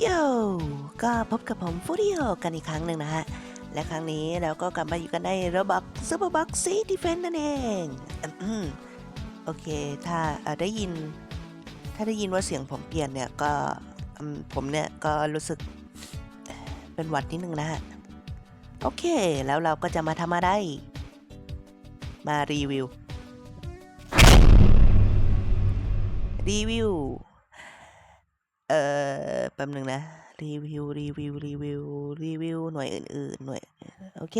โยก็พบกับผมฟูดิโอกันอีกครั้งหนึ่งนะฮะ และครั้งนี้เราก็กลับมาอยู่กันในระบบซูเปอร์บ็อกซี่ดีเฟนนั่นเองอโอเค ถ้าได้ยิน ถ้าได้ยินว่าเสียงผมเปลี่ยนเนี่ยก็ผมเนี่ยก็รู้สึกเอ่อเป็นหวัดนิดนึงนะฮะ โอเค แล้วเราก็จะมาทำอะไร มารีวิว รีวิว เอ่อแป๊บหนึ่งนะ รีวิว รีวิว รีวิว รีวิว หน่วยอื่น ๆ หน่วย โอเค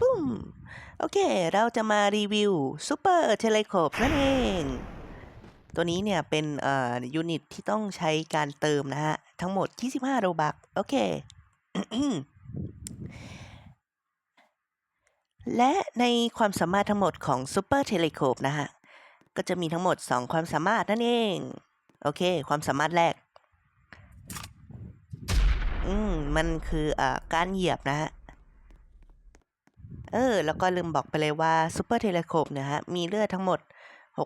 ปุ้มโอเค เราจะมารีวิวซูเปอร์เทเลโคปนั่นเอง ตัวนี้เนี่ยเป็นเอ่อยูนิตที่ต้องใช้การเติมนะฮะ ทั้งหมด 25โรบักโอเค และในความสามารถทั้งหมดของ Super t e l e c o p e นะฮะ ก็จะมีทั้งหมด 2 ความสามารถนั่นเอง โอเค ความสามารถแรก อืม มันคืออ่าการเหยียบนะฮะ เออ แล้วก็ลืมบอกไปเลยว่า Super t e l e c o p e เนี่ยฮะ มีเลือดทั้งหมด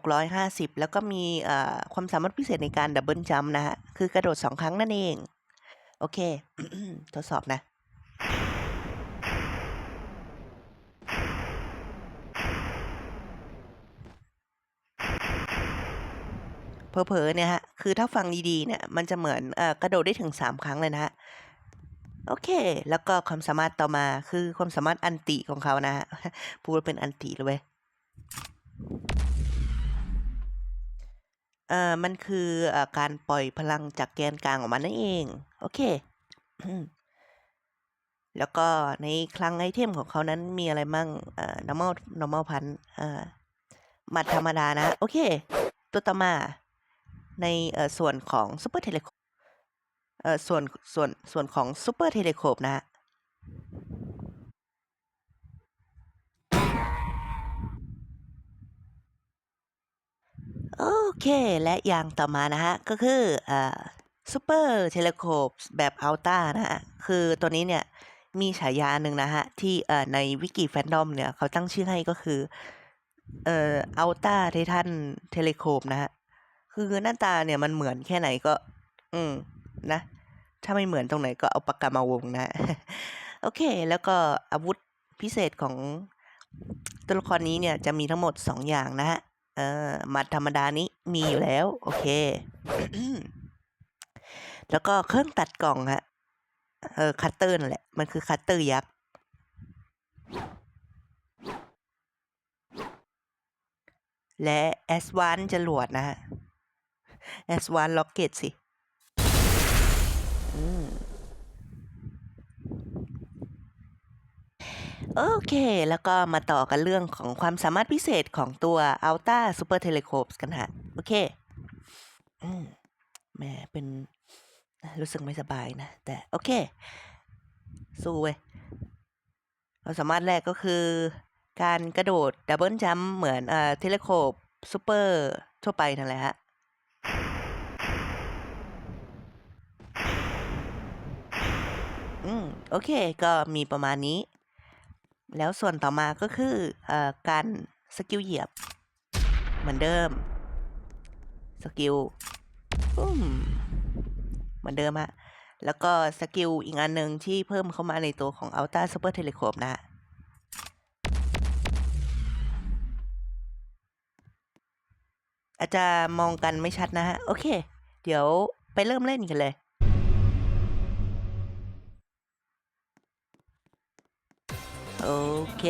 650 แล้วก็มีอ่าความสามารถพิเศษในการดับเบิลจัมนะฮะ คือกระโดด 2 ครั้งนั่นเอง โอเค ทดสอบนะ เผลอๆเนี่ยฮะ คือถ้าฟังดีๆเนี่ย มันจะเหมือนอกระโดดได้ถึง 3 ครั้งเลยนะฮะ โอเค แล้วก็ความสามารถต่อมาคือความสามารถอันติของเขานะฮะ พูดเป็นอันติเลยเว้ยเอ่อมันคือเอ่อการปล่อยพลังจากแกนกลางออกมานั่นเอง โอเค แล้วก็ในคลังไอเทมของเขานั้นมีอะไรมั่งเอ่อ normal normal พันเอ่อหมัดธรรมดานะ โอเค ตัวต่อมา ในเอ่อส่วนของ Super t e l e c o p เอ่อส่วนส่วนส่วนของ Super t e l e c o p นะฮะโอเคและอย่างต่อมานะฮะ ก็คือเอ่อ Super t e l e c o p แบบอัลต้านะฮะ คือตัวนี้เนี่ย มีฉายาหนึ่งนะฮะ ที่เอ่อในวิกิแฟนดอมเนี่ย เขาตั้งชื่อให้ก็คือเอ่ออัลต้าไททันเทเลโคปนะฮะ คือหน้าตาเนี่ยมันเหมือนแค่ไหนก็ อืมนะ ถ้าไม่เหมือนตรงไหนก็เอาปากกามาวงนะ โอเค แล้วก็อาวุธพิเศษของตัวละครนี้เนี่ยจะมีทั้งหมด 2 อย่างนะฮะ เออมัดธรรมดานี้มีอยู่แล้ว โอเค แล้วก็เครื่องตัดกล่องฮะ เออคัตเตอร์นั่นแหละ มันคือคัตเตอร์ยักษ์ และแอสวานจรวดนะฮะ แอสวานล็อกเก็ตสิอืมโอเค แล้วก็มาต่อกันเรื่องของความสามารถพิเศษของตัว Alta Super Telescope กันฮะ โอเคอมแหมเป็นรู้สึกไม่สบายนะ แต่โอเค สู้เว้ยความสามารถแรกก็คือ การกระโดดดับเบิลจัมเหมือนเอ่อเทเลโคปซูเปอร์ทั่วไปนั่นแหละฮะ อืมโอเค ก็มีประมาณนี้ แล้วส่วนต่อมาก็คือเอ่อการสกิลเหยียบ เหมือนเดิม สกิลอืมเหมือนเดิมฮะแล้วก็สกิลอีกอันหนึ่งที่เพิ่มเข้ามาในตัวของ Ultra Super Telescope นะฮะอาจจะมองกันไม่ชัดนะฮะ โอเค เดี๋ยวไปเริ่มเล่นกันเลย โอเค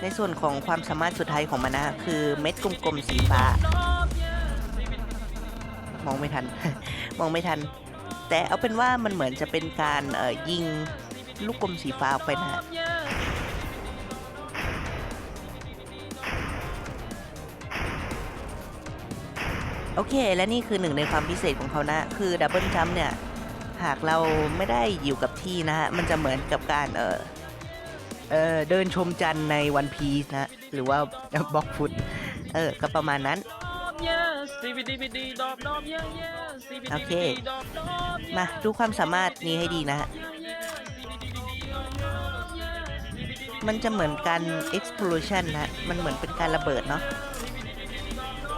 ในส่วนของความสามารถสุดท้ายของมันนะคือเม็ดกลมๆสีฟ้า มองไม่ทัน มองไม่ทัน แต่เอาเป็นว่ามันเหมือนจะเป็นการยิงลูกกลมสีฟ้าออกไปนะฮะโอเค และนี่คือหนึ่งในความพิเศษของเขานะ คือดับเบิลจัมเนี่ย หากเราไม่ได้อยู่กับที่นะฮะ มันจะเหมือนกับการเออ เออเดินชมจันในวันพีซนะ หรือว่าบล็อกฟุตเออ ก็ประมาณนั้น โอเค มาดูความสามารถนี้ให้ดีนะฮะ มันจะเหมือนการ explosion นะ มันเหมือนเป็นการระเบิดเนาะ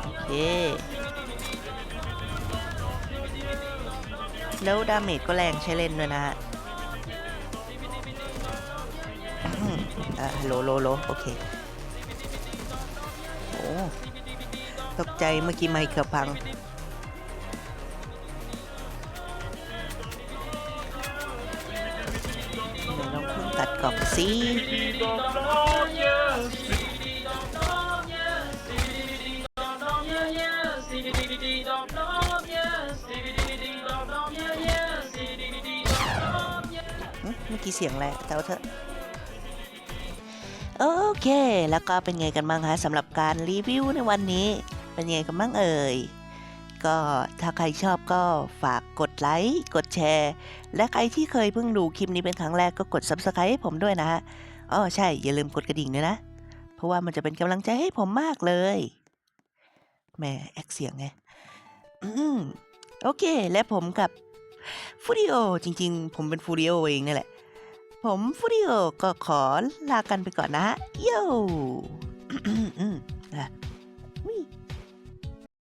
โอเค แล้วดาเมจก็แรงใช้เล่นด้วยนะฮะ มอ่าฮัลโหลโลโลโอเคโอ้ตกใจเมื่อกี้ไมค์เกือบพัง เดี๋ยวเราเพิ่งตัดกล่องสิเมื่อกี้เสียงอะไรแต่เอาเถอะ โอเค แล้วก็เป็นไงกันบ้างคะสำหรับการรีวิวในวันนี้ เป็นไงกันบ้างเอ่ย ก็ถ้าใครชอบก็ฝากกดไลค์กดแชร์ และใครที่เคยเพิ่งดูคลิปนี้เป็นครั้งแรกก็กด subscribe ให้ผมด้วยนะฮะอ๋อใช่อย่าลืมกดกระดิ่งด้วยนะ เพราะว่ามันจะเป็นกำลังใจให้ผมมากเลยแหม่แอคเสียงไงอืมโอเค และผมกับฟูดิโอจริง ๆ ผมเป็นฟูดิโอเองนี่แหละ ผมฟูดิโอก็ขอลากันไปก่อนนะฮะโย่